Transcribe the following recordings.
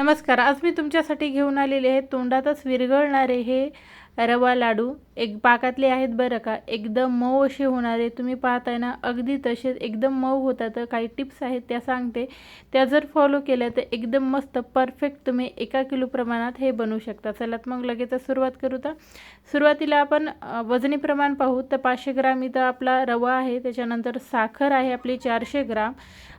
नमस्कार आज मी तुमच्यासाठी घेऊन आलेले आहे तोंडातच विरघळणारे हे रवा लाडू. एक पाकातले आहेत बरं का? एकदम मऊ असे होणारे. तुम्ही पाहताय ना अगदी तसेच एकदम मऊ होतात. काही टिप्स आहेत त्या सांगते. त्या जर फॉलो केल्या तर एकदम मस्त परफेक्ट तुम्ही एका किलो प्रमाणात हे बनवू शकता. चला मग लगेच सुरुवात करू तर. सुरुवातीला आपण वजनी प्रमाण पाहू. तर पाचशे ग्राम इथं आपला रवा आहे. त्याच्यानंतर साखर आहे आपली चारशे ग्राम.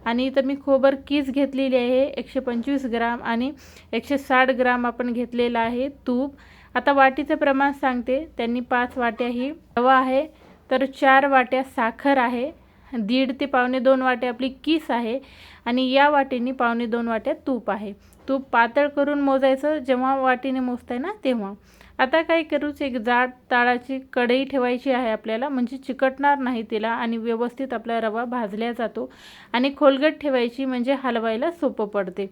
आणि इथं मी खोबर कीस घेतलेली आहे एकशे पंचवीस ग्राम. आणि एकशे साठ ग्राम आपण घेतलेलं आहे तूप. आता वाटीचं प्रमाण सांगते. त्यांनी पाच वाट्या ही रवा आहे तर चार वाट्या साखर आहे दीड ते पावणे दोन वाटे आपली किस आहे आणि या वाटीने पावणे दोन वाट्या तूप आहे. तूप पातळ करून मोजायचं जेव्हा वाटीने मोजताय ना तेव्हा. आता काय करूच एक जाड ताळाची कढई ठेवायची आहे आपल्याला म्हणजे चिकटणार नाही तिला आणि व्यवस्थित आपला रवा भाजल्या जातो आणि खोलगट ठेवायची म्हणजे हलवायला सोपं पडते.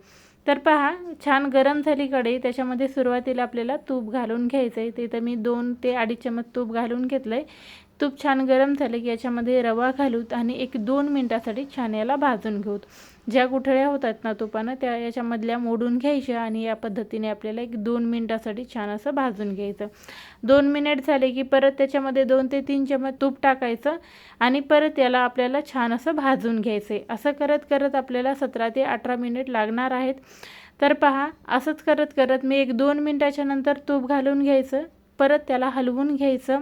तर पहा छान गरम झाली कढई. त्याच्यामध्ये सुरुवातीला आपल्याला तूप घालून घ्यायचं आहे तिथं मी दोन ते अडीच चमच तूप घालून घेतलं आहे तूप छान गरम झालं की याच्यामध्ये रवा घालूत आणि एक दोन मिनटासाठी छान याला भाजून घेऊत. ज्या गुठळ्या होतात ना तुपानं त्या याच्यामधल्या मोडून घ्यायच्या आणि या पद्धतीने आपल्याला एक दोन मिनटासाठी छान असं भाजून घ्यायचं. दोन मिनिट झाले की परत त्याच्यामध्ये दोन ते तीन चमच तूप टाकायचं आणि परत याला आपल्याला छान असं भाजून घ्यायचं आहे असं करत करत आपल्याला सतरा ते अठरा मिनिट लागणार आहेत. तर पहा असंच करत करत मी एक दोन मिनटाच्या नंतर तूप घालून घ्यायचं. परत त्याला हलवून घ्यायचं.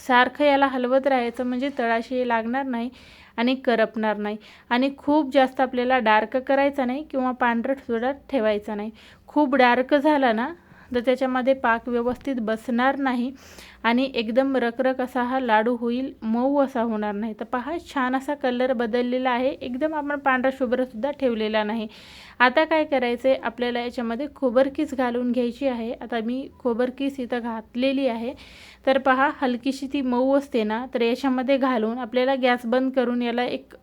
सारखं याला हलवत राहायचं म्हणजे तळाशी लागणार नाही आणि करपणार नाही. आणि खूप जास्त आपल्याला डार्क करायचा नाही किंवा पांढरट सुद्धा ठेवायचा नाही. खूप डार्क झाला ना तर त्याच्यामध्ये पाक व्यवस्थित बसणार नाही आणि एकदम रखरख असा हा लाडू होईल मऊ असा होणार नाही. तर पहा छान असा कलर बदललेला आहे. एकदम आपण पांढरा शुभ्रसुद्धा ठेवलेला नाही. आता काय करायचं आहे आपल्याला याच्यामध्ये खोबरकीस घालून घ्यायची आहे. आता मी खोबरकीस इथं घातलेली आहे. तर पहा हलकीशी ती मऊ असते ना तर याच्यामध्ये घालून आपल्याला गॅस बंद करून याला एक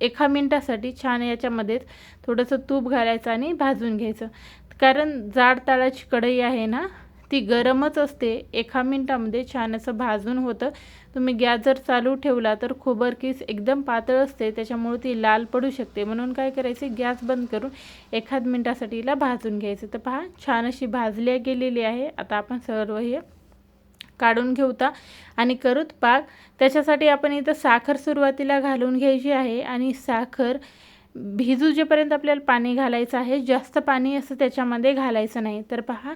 एका मिनटासाठी छान याच्यामध्ये थोडंसं तूप घालायचं आणि भाजून घ्यायचं. कारण जाड ताळाची कढई आहे ना ती गरमच असते. एका मिनटामध्ये छान असं भाजून होतं. तुम्ही गॅस जर चालू ठेवला तर खोबरकीस एकदम पातळ असते त्याच्यामुळे ती लाल पडू शकते. म्हणून काय करायचे गॅस बंद करून एखाद मिनटासाठी हिला भाजून घ्यायचं. तर पहा छान अशी भाजल्या गेलेली आहे. आता आपण सर्व हे काढून घेऊता. आणि करूत पाक त्याच्यासाठी आपण इथं साखर सुरुवातीला घालून घ्यायची आहे. आणि साखर भिजू जेपर्यंत आपल्याला पाणी घालायचं आहे. जास्त पाणी असं त्याच्यामध्ये घालायचं नाही. तर पहा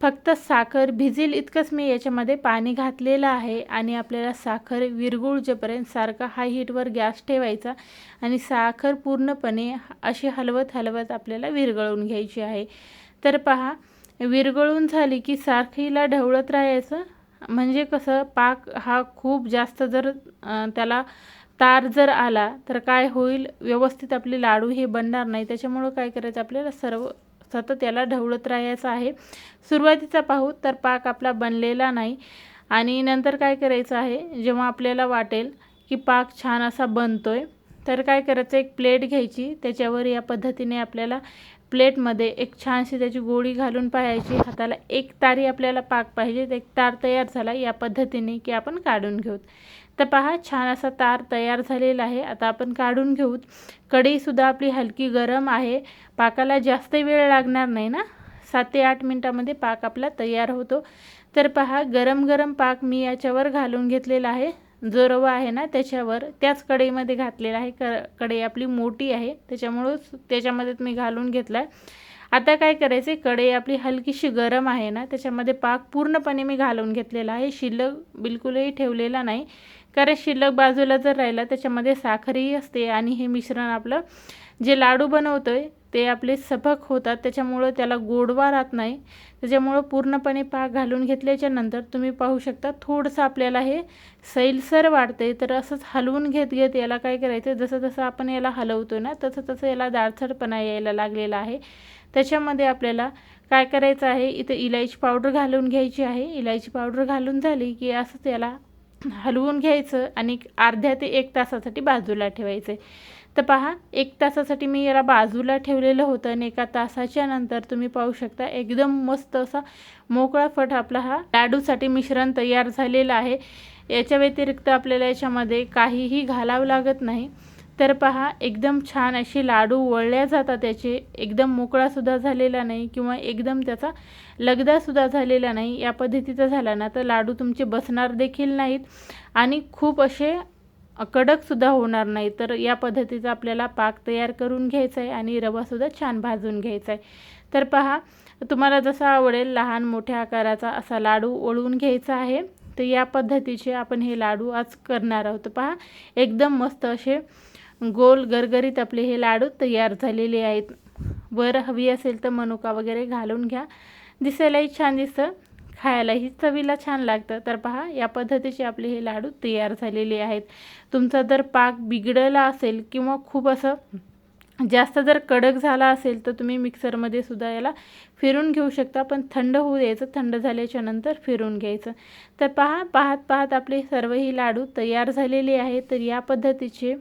फक्त साखर भिजेल इतकंच मी याच्यामध्ये पाणी घातलेलं आहे. आणि आपल्याला साखर विरगुळ जेपर्यंत सारखा हाय हीटवर गॅस ठेवायचा. आणि साखर पूर्णपणे अशी हलवत हलवत आपल्याला विरगळून घ्यायची आहे. तर पहा विरगळून झाली की सारखीला ढवळत राहायचं. म्हणजे कसं पाक हा खूप जास्त जर त्याला तार जर आला तर काय होईल? व्यवस्थित आपले लाडू हे बनणार नाही. त्याच्यामुळं काय करायचं? आपल्याला सर्व सतत याला ढवळत राहायचं आहे. सुरुवातीचा पाहू तर पाक आपला बनलेला नाही. आणि नंतर काय करायचं आहे? जेव्हा आपल्याला वाटेल की पाक छान असा बनतोय तर काय करायचं? एक प्लेट घ्यायची. त्याच्यावर या पद्धतीने आपल्याला प्लेटमध्ये एक छानशी त्याची गोळी घालून पाहायची. हाताला एक तारी आपल्याला पाक पाहिजे. तर एक तार तयार झाला या पद्धतीने की आपण काढून घेऊत. तर पहा छान असा तार तयार झालेला आहे. आता आपण काढून घेऊत. कढईसुद्धा आपली हलकी गरम आहे. पाकाला जास्त वेळ लागणार नाही ना? सात ते आठ मिनटामध्ये पाक आपला तयार होतो. तर पहा गरम गरम पाक मी याच्यावर घालून घेतलेला आहे. जो रवा आहे ना त्याच्यावर त्याच कढईमध्ये घातलेला आहे. क कढई आपली मोठी आहे. त्याच्यामुळं त्याच्यामध्ये मी घालून घेतला आहे आता काय करायचे कढई आपली हलकीशी गरम आहे ना त्याच्यामध्ये पाक पूर्णपणे मी घालून घेतलेला आहे. शिल्लक बिलकुलही ठेवलेला नाही. कारण शिल्लक बाजूला जर राहिला त्याच्यामध्ये साखरही असते आणि हे मिश्रण आपलं जे लाडू बनवतो आहे ते आपले सफक होतात त्याच्यामुळं त्याला गोडवा राहत नाही. त्याच्यामुळं पूर्णपणे पाक घालून घेतल्याच्या नंतर तुम्ही पाहू शकता थोडंसं आपल्याला हे सैलसर वाढते तर असंच हलवून घेत घेत याला काय करायचं जसं जसं आपण याला हलवतो ना तसं तसं याला दाळसरपणा यायला लागलेला आहे. त्याच्यामध्ये आपल्याला काय करायचं आहे इथं इलायची पावडर घालून घ्यायची आहे. इलायची पावडर घालून झाली की असंच याला हलवून घ्यायचं आणि अर्ध्या ते एक तासासाठी बाजूला ठेवायचं. तर पहा एक तासासाठी मी याला बाजूला ठेवलेलं होतं आणि एका तासाच्या नंतर तुम्ही पाहू शकता एकदम मस्त असा मोकळा फट आपला हा लाडूसाठी मिश्रण तयार झालेलं आहे. याच्या व्यतिरिक्त आपल्याला याच्यामध्ये काहीही घालावं लागत नाही. तर पहा एकदम छान असे लाडू वळल्या जातात त्याचे एकदम मोकळासुद्धा झालेला नाही किंवा एकदम त्याचा लगदासुद्धा झालेला नाही. या पद्धतीचा झाला ना तर लाडू तुमचे बसणार देखील नाहीत. आणि खूप असे कडकसुद्धा होणार नाही. तर या पद्धतीचा आपल्याला पाक तयार करून घ्यायचा आहे आणि रवासुद्धा छान भाजून घ्यायचा आहे. तर पहा तुम्हाला जसा आवडेल लहान मोठ्या आकाराचा असा लाडू ओळून घ्यायचा आहे. तर या पद्धतीचे आपण हे लाडू आज करणार आहोत. पहा एकदम मस्त असे गोल गरगरीत आपले हे लाडू तयार झालेले आहेत. वर हवी असेल तर मनुका वगैरे घालून घ्या. दिसायलाही छान दिसतं. खायलाही चवीला छान लागतं. तर पहा या पद्धतीचे आपले हे लाडू तयार झालेले आहेत. तुमचा जर पाक बिघडला असेल किंवा खूप असं जास्त जर कडक झाला असेल तर तुम्ही मिक्सरमध्ये सुद्धा याला फिरून घेऊ शकता. पण थंड होऊ द्यायचं थंड झाल्याच्यानंतर फिरून घ्यायचं. तर पहा पाहत पाहत आपले सर्वही लाडू तयार झालेले आहेत. तर या पद्धतीचे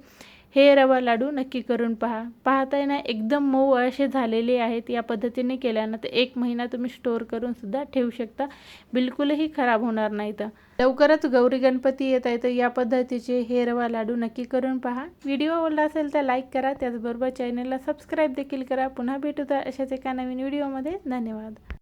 हे रवा लाडू नक्की करून पहा. पाहताय ना एकदम मऊ असे झालेले आहेत. या पद्धतीने केल्यानं तर एक महिना तुम्ही स्टोअर करून सुद्धा ठेवू शकता. बिलकुलही खराब होणार नाही तर. लवकरच गौरी गणपती येत आहे तर या पद्धतीचे हे रवा लाडू नक्की करून पहा. व्हिडिओ आवडला असेल तर लाईक करा. त्याचबरोबर चॅनलला सबस्क्राईब देखील करा. पुन्हा भेटूया अशाच एका नवीन व्हिडिओमध्ये. धन्यवाद.